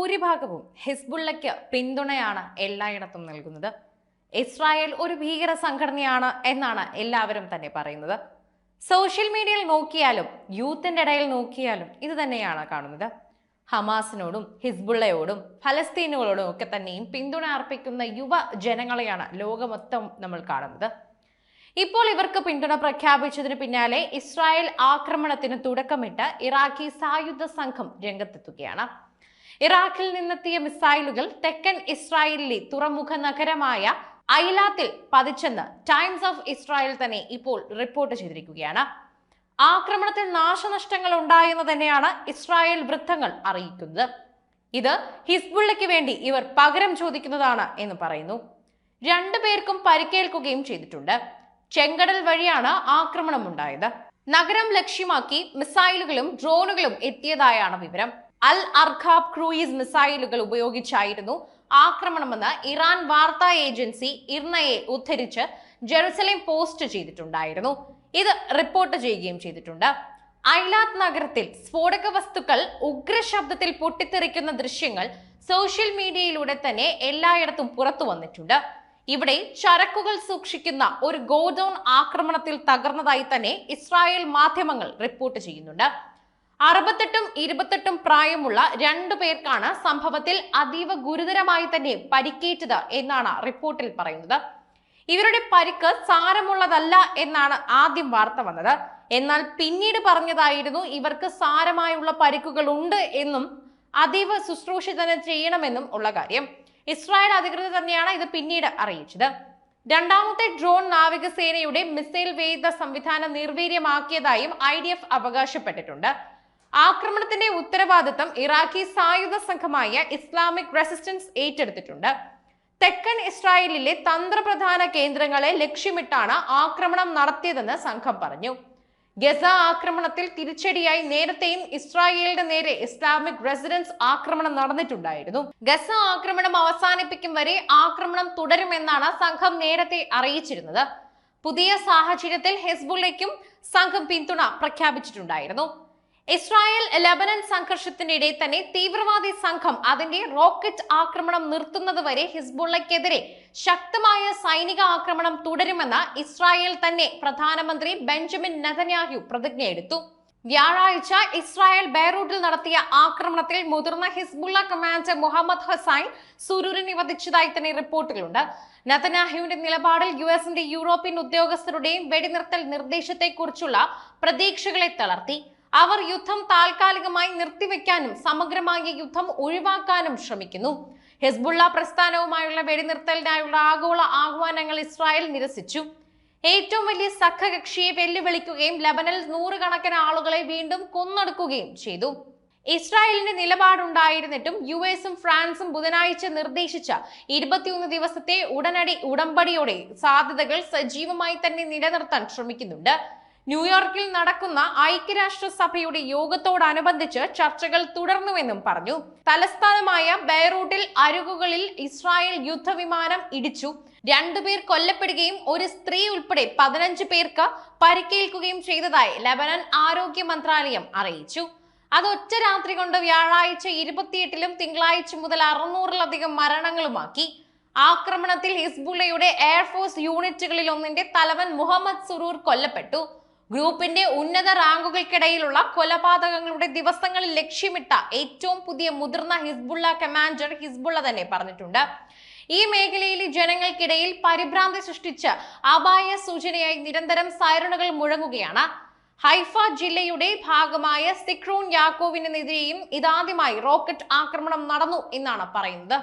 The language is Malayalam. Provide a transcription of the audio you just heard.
ഭൂരിഭാഗവും ഹിസ്ബുള്ളയ്ക്ക് പിന്തുണയാണ് എല്ലായിടത്തും നൽകുന്നത്. ഇസ്രായേൽ ഒരു ഭീകര സംഘടനയാണ് എന്നാണ് എല്ലാവരും തന്നെ പറയുന്നത്. സോഷ്യൽ മീഡിയയിൽ നോക്കിയാലും യൂത്തിന്റെ ഇടയിൽ നോക്കിയാലും ഇത് തന്നെയാണ് കാണുന്നത്. ഹമാസിനോടും ഹിസ്ബുള്ളയോടും ഫലസ്തീനുകളോടും ഒക്കെ തന്നെയും പിന്തുണ അർപ്പിക്കുന്ന യുവ ജനങ്ങളെയാണ് ലോകമൊത്തം നമ്മൾ കാണുന്നത്. ഇപ്പോൾ ഇവർക്ക് പിന്തുണ പ്രഖ്യാപിച്ചതിന് പിന്നാലെ ഇസ്രായേൽ ആക്രമണത്തിന് തുടക്കമിട്ട് ഇറാഖി സായുധ സംഘം രംഗത്തെത്തുകയാണ്. ഇറാഖിൽ നിന്നെത്തിയ മിസൈലുകൾ തെക്കൻ ഇസ്രായേലിലെ തുറമുഖ നഗരമായ ഐലാത്തിൽ പതിച്ചെന്ന് ടൈംസ് ഓഫ് ഇസ്രായേൽ തന്നെ ഇപ്പോൾ റിപ്പോർട്ട് ചെയ്തിരിക്കുകയാണ്. ആക്രമണത്തിൽ നാശനഷ്ടങ്ങൾ ഉണ്ടായെന്ന് തന്നെയാണ് ഇസ്രായേൽ വൃത്തങ്ങൾ അറിയിക്കുന്നത്. ഇത് ഹിസ്ബുള്ളയ്ക്ക് വേണ്ടി ഇവർ പകരം ചോദിക്കുന്നതാണ് എന്ന് പറയുന്നു. രണ്ടു പേർക്കും പരിക്കേൽക്കുകയും ചെയ്തിട്ടുണ്ട്. ചെങ്കടൽ വഴിയാണ് ആക്രമണം ഉണ്ടായത്. നഗരം ലക്ഷ്യമാക്കി മിസൈലുകളും ഡ്രോണുകളും എത്തിയതായാണ് വിവരം. അൽ അർഖാബ് ക്രൂയിസ് മിസൈലുകൾ ഉപയോഗിച്ചായിരുന്നു ആക്രമണമെന്ന് ഇറാൻ വാർത്താ ഏജൻസി ഇർണയെ ഉദ്ധരിച്ച് ജെറുസലേം പോസ്റ്റ് ചെയ്തിട്ടുണ്ടായിരുന്നു. ഇത് റിപ്പോർട്ട് ചെയ്യുകയും ചെയ്തിട്ടുണ്ട്. ഐലാത്ത് നഗരത്തിൽ സ്ഫോടക വസ്തുക്കൾ ഉഗ്രശബ്ദത്തിൽ പൊട്ടിത്തെറിക്കുന്ന ദൃശ്യങ്ങൾ സോഷ്യൽ മീഡിയയിലൂടെ തന്നെ എല്ലായിടത്തും പുറത്തു വന്നിട്ടുണ്ട്. ഇവിടെ ചരക്കുകൾ സൂക്ഷിക്കുന്ന ഒരു ഗോഡൌൺ ആക്രമണത്തിൽ തകർന്നതായി തന്നെ ഇസ്രായേൽ മാധ്യമങ്ങൾ റിപ്പോർട്ട് ചെയ്യുന്നുണ്ട്. അറുപത്തെട്ടും ഇരുപത്തെട്ടും പ്രായമുള്ള രണ്ടു പേർക്കാണ് സംഭവത്തിൽ അതീവ ഗുരുതരമായി തന്നെ പരിക്കേറ്റത് എന്നാണ് റിപ്പോർട്ടിൽ പറയുന്നത്. ഇവരുടെ പരിക്ക് സാരമുള്ളതല്ല എന്നാണ് ആദ്യം വാർത്ത വന്നത്. എന്നാൽ പിന്നീട് പറഞ്ഞതായിരുന്നു ഇവർക്ക് സാരമായുള്ള പരിക്കുകൾ ഉണ്ട് എന്നും അതീവ ശുശ്രൂഷ തന്നെ ചെയ്യണമെന്നും ഉള്ള കാര്യം. ഇസ്രായേൽ അധികൃതർ തന്നെയാണ് ഇത് പിന്നീട് അറിയിച്ചത്. രണ്ടാമത്തെ ഡ്രോൺ നാവികസേനയുടെ മിസൈൽ വേദ സംവിധാനം നിർവീര്യമാക്കിയതായും ഐ ഡി എഫ് അവകാശപ്പെട്ടിട്ടുണ്ട്. ആക്രമണത്തിന്റെ ഉത്തരവാദിത്തം ഇറാഖി സായുധ സംഘമായ ഇസ്ലാമിക് റെസിസ്റ്റൻസ് ഏറ്റെടുത്തിട്ടുണ്ട്. തെക്കൻ ഇസ്രായേലിലെ തന്ത്രപ്രധാന കേന്ദ്രങ്ങളെ ലക്ഷ്യമിട്ടാണ് ആക്രമണം നടത്തിയതെന്ന് സംഘം പറഞ്ഞു. ഗസ ആക്രമണത്തിൽ തിരിച്ചടിയായി നേരത്തെയും ഇസ്രായേലിന്റെ നേരെ ഇസ്ലാമിക് റെസിഡൻസ് ആക്രമണം നടന്നിട്ടുണ്ടായിരുന്നു. ഗസ ആക്രമണം അവസാനിപ്പിക്കും വരെ ആക്രമണം തുടരുമെന്നാണ് സംഘം നേരത്തെ അറിയിച്ചിരുന്നത്. പുതിയ സാഹചര്യത്തിൽ ഹെസ്ബുള്ളയ്ക്കും സംഘം പിന്തുണ പ്രഖ്യാപിച്ചിട്ടുണ്ടായിരുന്നു. ഇസ്രായേൽ ലബനൻ സംഘർഷത്തിനിടെ തന്നെ തീവ്രവാദി സംഘം അതിന്റെ റോക്കറ്റ് ആക്രമണം നിർത്തുന്നതുവരെ ഹിസ്ബുള്ളക്കെതിരെ ശക്തമായ സൈനിക ആക്രമണം തുടരുമെന്ന് ഇസ്രായേൽ തന്നെ പ്രധാനമന്ത്രി ബെഞ്ചമിൻ നതന്യാഹു പ്രതിജ്ഞയെടുത്തു. വ്യാഴാഴ്ച ഇസ്രായേൽ ബെയ്റൂട്ടിൽ നടത്തിയ ആക്രമണത്തിൽ മുതിർന്ന ഹിസ്ബുള്ള കമാൻഡർ മുഹമ്മദ് ഹസൈൻ സുരൂരിനെ വധിച്ചതായി തന്നെ റിപ്പോർട്ടുകളുണ്ട് നതനാഹുവിന്റെ നിലപാടിൽ യു എസിന്റെ യൂറോപ്യൻ ഉദ്യോഗസ്ഥരുടെയും വെടിനിർത്തൽ നിർദ്ദേശത്തെക്കുറിച്ചുള്ള പ്രതീക്ഷകളെ തളർത്തി. അവർ യുദ്ധം താൽക്കാലികമായി നിർത്തിവെക്കാനും സമഗ്രമായ യുദ്ധം ഒഴിവാക്കാനും ശ്രമിക്കുന്നു. ഹെസ്ബുള്ള പ്രസ്ഥാനവുമായുള്ള വെടിനിർത്തലിനായുള്ള ആഗോള ആഹ്വാനങ്ങൾ ഇസ്രായേൽ നിരസിച്ചു. ഏറ്റവും വലിയ സഖ്യകക്ഷിയെ വെല്ലുവിളിക്കുകയും ലബനിൽ നൂറുകണക്കിന് ആളുകളെ വീണ്ടും കൊന്നൊടുക്കുകയും ചെയ്തു. ഇസ്രായേലിന്റെ നിലപാടുണ്ടായിരുന്നിട്ടും യു എസും ഫ്രാൻസും ബുധനാഴ്ച നിർദ്ദേശിച്ച ഇരുപത്തിയൊന്ന് ദിവസത്തെ ഉടനടി ഉടമ്പടിയോടെ സാധ്യതകൾ സജീവമായി തന്നെ നിലനിർത്താൻ ശ്രമിക്കുന്നുണ്ട്. ന്യൂയോർക്കിൽ നടക്കുന്ന ഐക്യരാഷ്ട്രസഭയുടെ യോഗത്തോടനുബന്ധിച്ച് ചർച്ചകൾ തുടർന്നുവെന്നും പറഞ്ഞു. തലസ്ഥാനമായ ബെയ്റൂട്ടിൽ അരുകുകളിൽ ഇസ്രായേൽ യുദ്ധവിമാനം ഇടിച്ചു. രണ്ടുപേർ കൊല്ലപ്പെടുകയും ഒരു സ്ത്രീ ഉൾപ്പെടെ പതിനഞ്ച് പേർക്ക് പരിക്കേൽക്കുകയും ചെയ്തതായി ലബനൻ ആരോഗ്യ മന്ത്രാലയം അറിയിച്ചു. അത് ഒറ്റ രാത്രി കൊണ്ട് വ്യാഴാഴ്ച ഇരുപത്തിയെട്ടിലും തിങ്കളാഴ്ച മുതൽ അറുന്നൂറിലധികം മരണങ്ങളുമാക്കി. ആക്രമണത്തിൽ ഹിസ്ബുള്ളയുടെ എയർഫോഴ്സ് യൂണിറ്റുകളിൽ ഒന്നിന്റെ തലവൻ മുഹമ്മദ് സുറൂർ കൊല്ലപ്പെട്ടു. ഗ്രൂപ്പിന്റെ ഉന്നത റാങ്കുകൾക്കിടയിലുള്ള കൊലപാതകങ്ങളുടെ ദിവസങ്ങളിൽ ലക്ഷ്യമിട്ട ഏറ്റവും പുതിയ മുതിർന്ന ഹിസ്ബുള്ള കമാൻഡർ ഹിസ്ബുള്ള തന്നെ പറഞ്ഞിട്ടുണ്ട്. ഈ മേഖലയിലെ ജനങ്ങൾക്കിടയിൽ പരിഭ്രാന്തി സൃഷ്ടിച്ച് അപായ സൂചനയായി നിരന്തരം സൈറണുകൾ മുഴങ്ങുകയാണ്. ഹൈഫ ജില്ലയുടെ ഭാഗമായ സിക്രൂൺ യാക്കോവിനെതിരെയും ഇതാദ്യമായി റോക്കറ്റ് ആക്രമണം നടന്നു എന്നാണ് പറയുന്നത്.